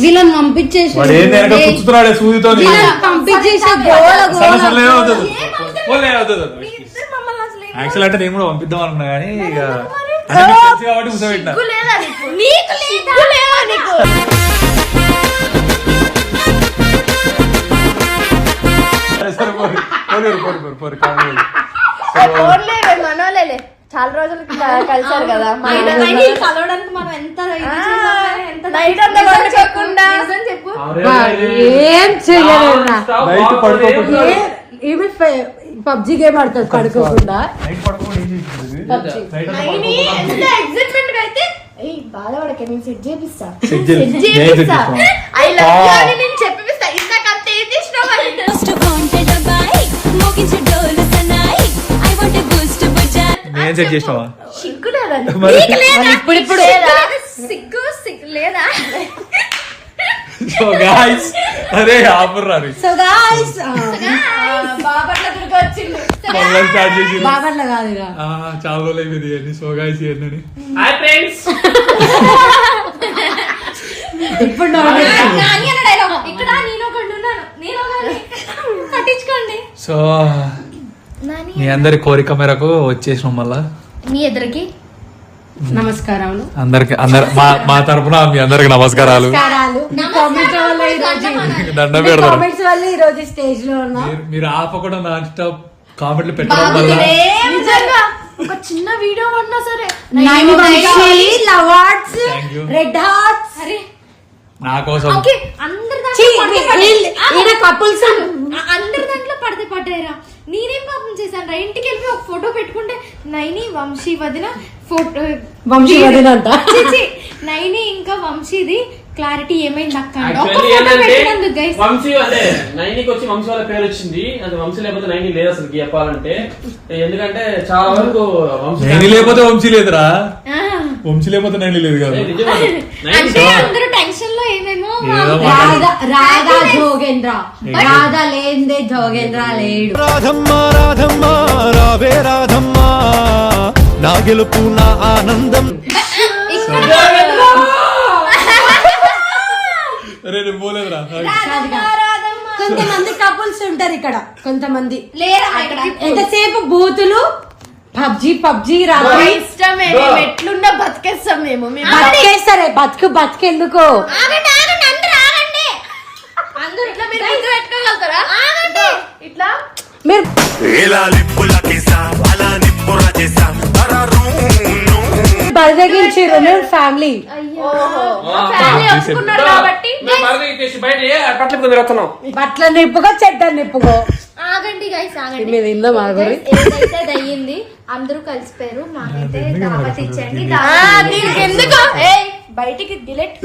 వీళ్ళని పంపించేసి వాడు ఏంది వెనక కూర్చుతున్నాడే సూదితో వీళ్ళని పంపించేసి గోల గోల సరే వద్దు పోలే వద్దు యాక్చువల్ అంటే నేను కూడా పంపిద్దాం అనుకున్నా కానీ ఇక అంటే మీకు తెలుసు కాబట్టి కూర్చోబెట్టిన. నీకు? లేదా? నీకు? సరే సరే పోరు పోరు పోరు పోరు పోరు కావాలి ఓన్లే మనోలేలే చాలా రోజులు కలిసారు కదా. కలవడానికి మనం ఎంత నైట్ అంతా చెప్పు ఏం నైట్ పడుకోకుండా ఈమె పబ్జి గేమ్ ఆడుతుంది పడుకోకుండా. ఎక్సైట్మెంట్ అయితే? బాధపడకే నేను సెట్ చేపిస్తా. సెట్ చేపిస్తా? ఐ లవ్ యూ ఆ. అని నేను చెప్పిస్తా ఇందాక అంత ఏం చేసినావు మరి? Boost wanted a bike, మోగించు డోలు సన్నాయి. I want a boost Bazar. నేను సెట్ చేసినావా? సిగ్గు లేదా నీకు? మరి- నీకు లేదా? ఇప్పుడిప్పుడు లేదా? సిగ్గు సిగ్గు. లేదా? సో గాయ్స్ అరే ఆఫర్ రారు సో గాయ్స్ బాపట్ల దుర్గ వచ్చిండు మళ్ళీ స్టార్ట్ చేసి బాబర్ల కాదు ఇక. చాలా రోజులు అయిపోయింది ఇవన్నీ సో గాయ్స్ ఇవన్నీ హాయ్ ఫ్రెండ్స్ ఇప్పుడు నవ్వు నాని అన్న డైలాగ్ ఇక్కడ నేను ఒకడు ఉన్నాను. నేను. పట్టించుకోండి. సో మీ అందరి కోరిక మేరకు వచ్చేసినాం మళ్ళా. మీ ఎదురుకి. నమస్కారాలు. అందరికి అందరు మా మా తరపున మీ అందరికి నమస్కారాలు. నమస్కారాలు. మీ కామెంట్స్ వల్ల ఈ రోజు దండం మీ పెడతారు కామెంట్స్ వల్ల ఈ రోజు స్టేజ్లో ఉన్నా. మీరు- ఆపకుండా నాన్ స్టాప్ కామెంట్లు పెట్టడం వల్ల ఒక చిన్న వీడియో పడినా సరే. Nine Vamshi love hearts Thank you. Red hearts. అరే. నా కోసం ఓకే అందరి దాంట్లో కపుల్స్ అందరి దాంట్లో పడితే పడ్డాయిరా. నేనేం పాపం చేశాను రా? ఇంటికి వెళ్ళి ఒక ఫోటో పెట్టుకుంటే నైని వంశీ వదిన ఫోటో వంశీ వదిన అంట. నైని ఇంకా వంశీది క్లారిటీ ఏమైంది అక్క వంశీ అదే నైనికి వచ్చి వంశీ వాళ్ళ పేరు వచ్చింది. అది వంశీ లేకపోతే నైని లేదు అసలు చెప్పాలంటే. ఎందుకంటే చాలా వరకు వంశీ నేను లేకపోతే వంశీ లేదురా. వంశీ లేకపోతే నేను లేదు కదా. అందరూ టెన్షన్లో ఏమేమో ఏదో రాధా రాధా జోగేంద్ర. రాధా లేందే జోగేంద్ర లేడు. రాధమ్మ రాధమ్మ రావే రాధమ్మ. నా గెలుపు నా ఆనందం. పోలేదురా. కొంతమంది కపుల్స్ ఉంటారు ఇక్కడ. కొంతమంది. లేరా ఇక్కడ? ఎంతసేపు బూతులు? పబ్జి పబ్జి రాత్రి ఇష్టమే. మేము ఎట్లున్నా బతికేస్తాం మేము. మేము బతికేస్తారే? బతుకు బతికెందుకు ఆగండి ఆగండి అందరూ ఆగండి అందరూ ఇట్లా మీరు పెట్టుకోగలుగుతారా? ఇట్లా. అలా బరిదగించారు మేము ఫ్యామిలీ. ఫ్యామిలీ ఒప్పుకున్నారు కాబట్టి. బట్టల నిప్పుకో చెడ్డ నిప్పుకో. ఆగండి గైస్ ఆగండి. మీద ఇందా మాగురి Guys, ఏదైతే అది అయ్యింది అందరూ కలిసిపోయారు. మాకైతే దావత్ ఇచ్చండి ఆ, దావత్ దీనికి ఎందుకు? ఏయ్ బయటికి డిలీట్.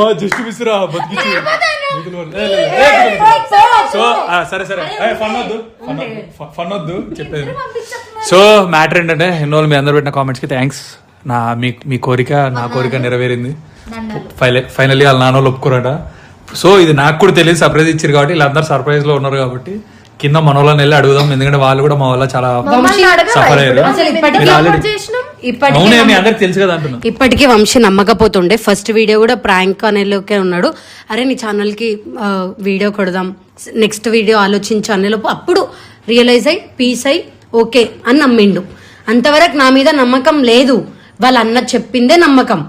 అమ్మా జస్ట్ మిస్రా బతికించి సో ఆ, సరే సరే ఫన్ వద్దు ఫన్ వద్దు. చెప్పేది. సో మ్యాటర్ ఏంటంటే ఎన్నో రోజులు మీ అందరు పెట్టిన కామెంట్స్కి థ్యాంక్స్ నా మీ మీ కోరిక నా కోరిక నెరవేరింది. ఫైనల్లీ వాళ్ళ నాన్న వాళ్ళు ఒప్పుకోరట సో ఇది నాకు కూడా తెలియదు సర్ప్రైజ్ ఇచ్చారు కాబట్టి వీళ్ళందరూ సర్ప్రైజ్లో ఉన్నారు కాబట్టి కింద మనోళ్ళని వెళ్ళి అడుగుదాం ఎందుకంటే వాళ్ళు కూడా మా వల్ల చాలా సఫర్ అయ్యారు. ఇప్పటికీ వంశీ నమ్మకపోతుండే. ఫస్ట్ వీడియో కూడా ప్రాంక్ అనేలోకే ఉన్నాడు. అరే నీ ఛానల్కి వీడియో కొడదాం. నెక్స్ట్ వీడియో ఆలోచించు అనేలోపు అప్పుడు రియలైజ్ అయ్యి పీస్ అయ్యి ఓకే అని నమ్మిండు. అంతవరకు నా మీద నమ్మకం లేదు. వాళ్ళ అన్న చెప్పిందే నమ్మకం.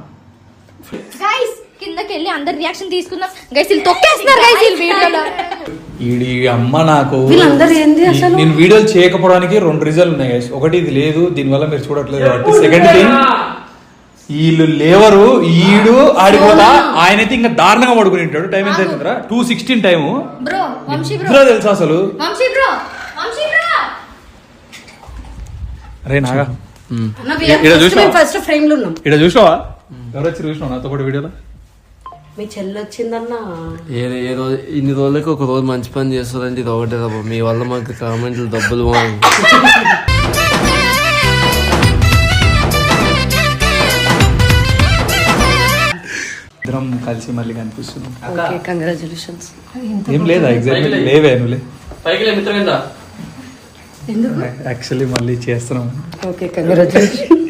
గైస్ కిందకి వెళ్ళి అందరు రియాక్షన్ తీసుకుందాం. గైస్ వీళ్ళు తొక్కేస్తున్నారు గైస్ వీళ్ళు వీడియోలో. ఈడి అమ్మ నాకు వీళ్ళందరూ ఏంది అసలు? నేను వీడియోలు చేయకపోవడానికి రెండు రీజన్లు ఉన్నాయి. ఒకటి ఇది లేదు దీనివల్ల మీరు చూడట్లేదు కాబట్టి. సెకండ్ థింగ్ వీళ్ళు లేవరు ఈడు ఆడిపోతా. ఆయనైతే ఇంకా దారుణంగా పడుకుని ఉంటాడు. టైం ఎంత అవుతుందిరా? Two sixteen time. బ్రో తెలుసా అసలు? అరే నాగా. ఈడ చూసినావా? ఫస్ట్ ఫ్రేమ్లో ఉన్నాం. ఇక్కడ చూసినావా? ఎవరు వచ్చి చూసినావు నాతో పాటు వీడియోలో? మీ చెల్లి వచ్చిందన్నా? ఏ ఏ రోజు ఇన్ని రోజులకి ఒక రోజు మంచి పని చేస్తారంటే ఇది ఒకటే తప్ప మీ వల్ల మాకు కామెంట్లు డబ్బులు బాగు ఇద్దరం కలిసి మళ్ళీ కనిపిస్తున్నాం. ఓకే కంగ్రాచులేషన్స్ ఏం లేదా ఎగ్జాక్ట్ లేవే పైకి కింద యాక్చువల్లీ మళ్ళీ చేస్తున్నాం. ఓకే కంగ్రాచులేషన్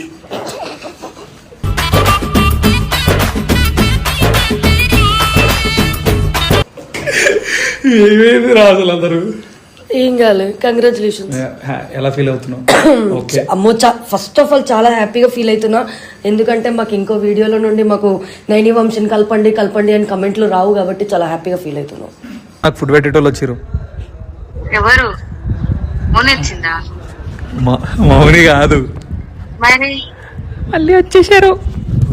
ఏమైంది రాజులు అందరూ ఏం కాలేదు కంగ్రాచులేషన్స్ ఎలా ఫీల్ అవుతున్నావు? ఓకే అమ్మో ఫస్ట్ ఆఫ్ ఆల్ చాలా హ్యాపీగా ఫీల్ అవుతున్నా. ఎందుకంటే మాకు ఇంకో వీడియోలో నుండి మాకు నైని వంశం కలపండి కలపండి అని కమెంట్లు రావు కాబట్టి చాలా హ్యాపీగా ఫీల్ అవుతున్నాం నాకు ఫుడ్ పెట్టేటోళ్ళు వచ్చారు ఎవరు? మౌని కాదు. మరి? మళ్ళీ వచ్చేసారు.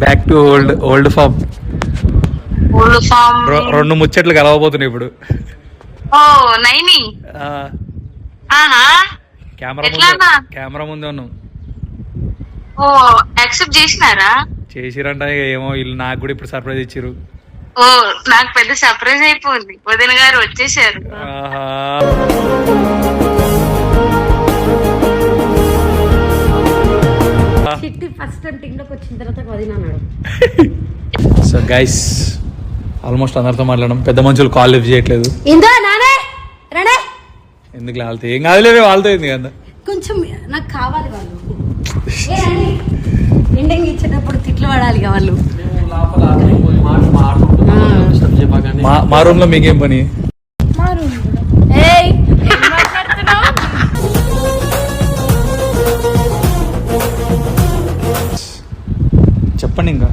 Back to old old form రెండు ముచ్చట్లు కలవబోతున్నాయి ఇప్పుడు. ఓ నైని ఆ, ఆహా. కెమెరా ముందు ఎట్లానా? కెమెరా ముందే ఉన్నాం. ఓ యాక్సెప్ట్ చేసినారా? చేసిరంట ఇక ఏమో వీళ్ళు నాకు కూడా ఇప్పుడు సర్ప్రైజ్ ఇచ్చారు ఓ నాకు పెద్ద సర్ప్రైజ్ అయిపోయింది. వదిన గారు వచ్చేసారు. ఆహా. చిట్టి ఫస్ట్ టైం టిక్లోకి వచ్చిన తర్వాత వదిన అన్నాడు. సో గైస్ ఆల్మోస్ట్ అందరితో మాట్లాడడం. పెద్ద మనుషులు కాల్ లిఫ్ట్ చేయట్లేదు. ఇందో నానే రణే ఎందుకు వాళ్ళతో? ఏం కాదులే వాళ్ళతో ఏంది కదా కొంచెం నాకు కావాలి వాళ్ళు. ఎండింగ్ ఇచ్చేటప్పుడు తిట్లు పడాలి వాళ్ళు. మా రూమ్లో మీకేం పని? చెప్పండి ఇంకా.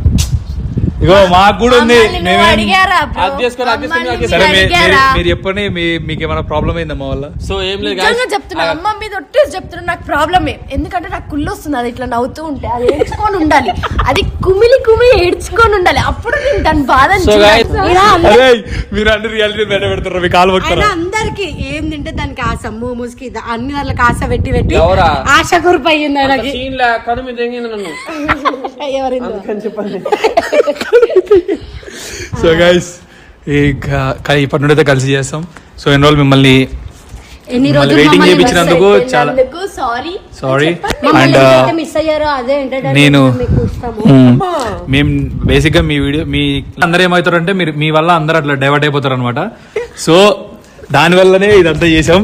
ఇగో మాకు కూడా ఉంది. సరే మీరు చెప్పండి మీ- మీకు ఏమైనా ప్రాబ్లం అయిందా మా వల్ల? సో ఏం లేదు. చెప్తున్నా అమ్మ మీద ఒట్టేసి చెప్తున్నా నాకు ప్రాబ్లమే ఎందుకంటే నాకు కుళ్ళు వస్తుంది అది ఇట్లా నవ్వుతూ ఉంటే అది ఏడ్చుకొని ఉండాలి. అది కుమిలి కుమిలి ఏడ్చుకొని ఉండాలి. అప్పుడు నేను దాని. అరే మీరు అన్ని రియాలిటీ బయట పెడతారు మీ కాలు అందరికి ఏం తింటే దానికి ఆశ మూముస్కి అన్ని వాళ్ళకి ఆశ పెట్టి పెట్టి? ఆశ కురిపోయింది ఆయనకి. నన్ను? ఎవరిందో? చెప్పండి. సో గైస్ ఇప్పటి నుండి అయితే కలిసి చేస్తాం సో ఎన్ని రోజులు మిమ్మల్ని ఎన్ని రోజులు మమ్మల్ని చేయించినందుకు చాలా సారీ సారీ మమ్మల్ని అండ్ ఎంతైతే మిస్ అయ్యారో అదే ఎంటర్టైన్మెంట్ నేను మేము బేసిక్గా మీ వీడియో మీ అందరు ఏమవుతారు అంటే మీరు మీ వల్ల అందరు అట్లా డైవర్ట్ అయిపోతారు అనమాట సో దాని వల్లనే ఇదంతా చేసాం.